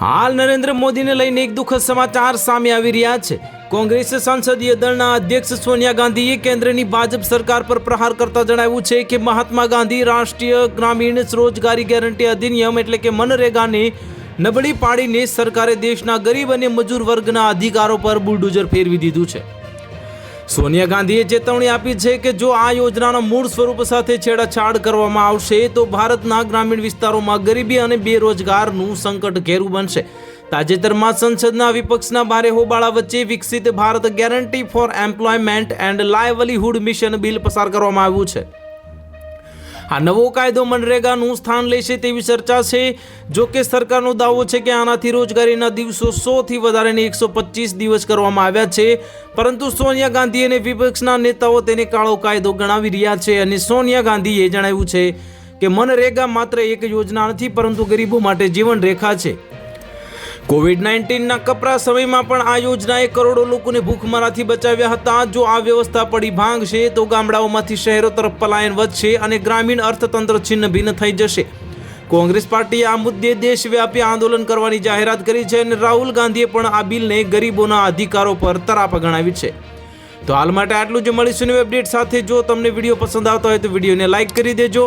હાલ નરેન્દ્ર મોદીને લઈને એક દુઃખદ સમાચાર સામે આવી રહ્યા છે. કોંગ્રેસ સંસદીય દળના અધ્યક્ષ સોનિયા ગાંધીએ કેન્દ્રની ભાજપ સરકાર પર પ્રહાર કરતા જણાવ્યું છે કે મહાત્મા ગાંધી રાષ્ટ્રીય ગ્રામીણ રોજગારી ગેરંટી અધિનિયમ એટલે કે મનરેગાને નબળી પાડીને સરકારે દેશના ગરીબ અને મજૂર વર્ગના અધિકારો પર બુલડોઝર ફેરવી દીધું છે. સોનિયા ગાંધીએ ચેતવણી આપી છે કે જો આ યોજનાના મૂળ સ્વરૂપ સાથે છેડાછાડ કરવામાં આવશે, તો ભારતના ગ્રામીણ વિસ્તારોમાં ગરીબી અને બેરોજગારનું સંકટ ઘેરું બનશે. તાજેતરમાં સંસદના વિપક્ષના ભારે હોબાળા વચ્ચે વિકસિત Bharat guarantee for employment and livelihood mission bill પસાર કરવામાં આવ્યું છે. આ નવો કાયદો મનરેગાનું સ્થાન લેશે તેવી ચર્ચા છે. જો કે સરકારનો દાવો છે કે આનાથી રોજગારીના દિવસો સોથી વધારેને એકસો પચીસ દિવસ કરવામાં આવ્યા છે. પરંતુ સોનિયા ગાંધી અને વિપક્ષના નેતાઓ તેને કાળો કાયદો ગણાવી રહ્યા છે અને સોનિયા ગાંધીએ જણાવ્યું છે કે મનરેગા માત્ર એક યોજના નથી, પરંતુ ગરીબો માટે જીવન રેખા છે. કોવિડ નાઇન્ટીનના કપરા સમયમાં પણ આ યોજનાએ કરોડો લોકોને ભૂખમરાથી બચાવ્યા હતા. જો આ વ્યવસ્થા પડી ભાંગશે તો ગામડાઓમાંથી શહેરો તરફ પલાયન વધશે અને ગ્રામીણ અર્થતંત્ર છિન્ન ભિન્ન થઈ જશે. કોંગ્રેસ પાર્ટીએ આ મુદ્દે દેશવ્યાપી આંદોલન કરવાની જાહેરાત કરી છે અને રાહુલ ગાંધીએ પણ આ બિલને ગરીબોના અધિકારો પર તરાપ ગણાવી છે. તો હાલ માટે આટલું જ. મળીશું અપડેટ સાથે. જો તમને વીડિયો પસંદ આવતો હોય તો વિડીયોને લાઇક કરી દેજો.